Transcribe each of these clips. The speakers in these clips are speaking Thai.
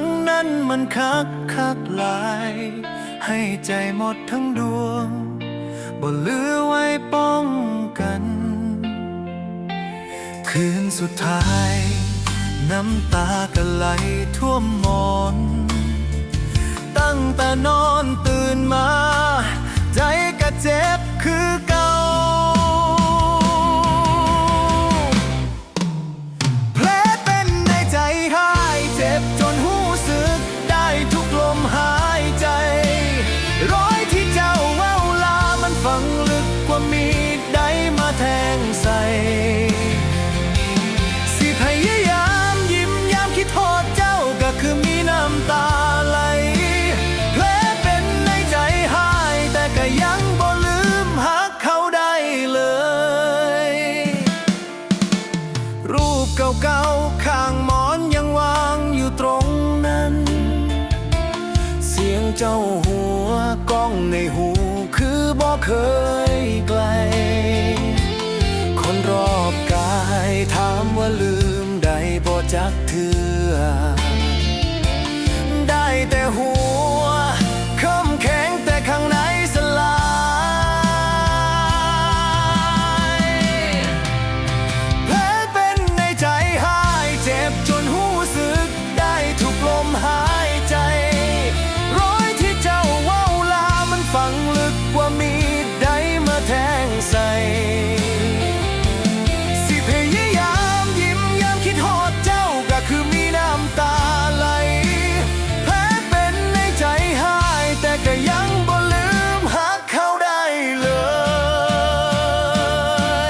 งนั้นมันคักคักหลาย ให้ใจหมดทั้งดวงบ่เหลือไว้ป้องกัน คืนสุดท้าย น้ำตาก็ไหลท่วมมอน ตั้งแต่นอนตื่น เก่าๆ ข้างหมอนยังวางอยู่ตรงนั้น เสียงเจ้าหัวกล้องในหูคือบ่เคยไกล ฝังลึกกว่ามีดได้มาแทงใส่สิพยายามยิ้มยามคิดโทษเจ้าก็คือมีน้ำตาไหลแผลเป็นในใจหายแต่ก็ยังบ่ลืมหักเขาได้เล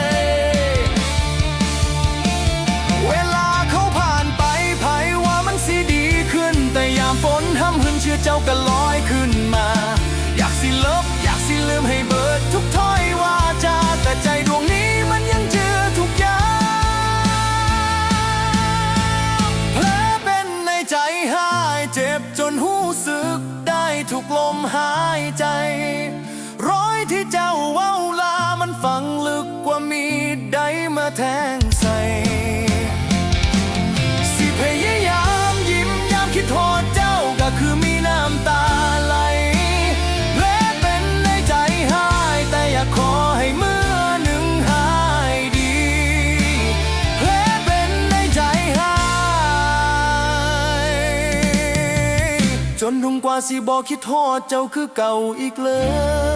ย เวลาเขาผ่านไปไผว่ามันสิดีขึ้น แต่ยามฝนห้ำหึนเชื่อเจ้าก็ลอยขึ้นมาอ จ็บจนหูสึกได้ทุกลมหายใจ ร้อยที่เจ้าเว้าลามันฝังลึกกว่ามีใดมาแทง จนทุ่งกว่าสิบอกคิดทอดเจ้าคือเก่าอีกเลย